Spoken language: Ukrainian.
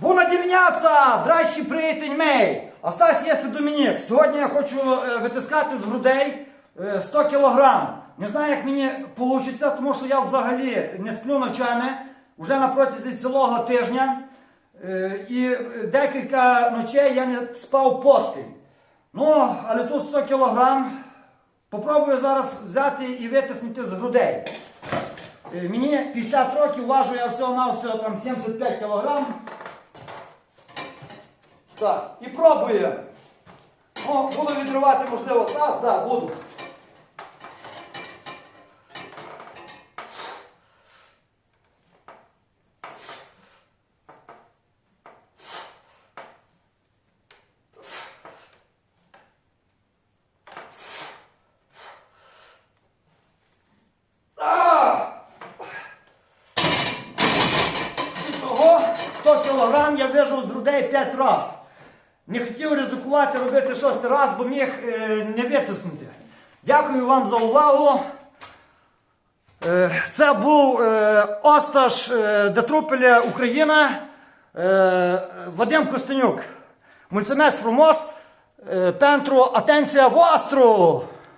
Буна дівняца, дращі приятель мей. Остась єсти Домінік. Сьогодні я хочу е, витискати з грудей е, 100 кілограм. Не знаю, як мені вийде, тому що я взагалі не сплю ночами вже на протязі цілого тижня. Е, І декілька ночей я не спав поспіль. Ну, але тут 100 кілограм. Попробую зараз взяти і витиснути з грудей. Е, Мені 50 років, важу я всього-навсього там 75 кілограм. Так, і пробую. О, буду відривати, можливо, таз, так, да, буду. А! Ітого 100 кілограм я вижу з грудей 5 разів. Не хотів ризикувати робити шостий раз, бо міг е, не витиснути. Дякую вам за увагу. Е, це був е, Осташ е, Детрупеля Україна Вадим Костенюк. Мульцемес Фрумос. Е, Пентру Атенція Востру.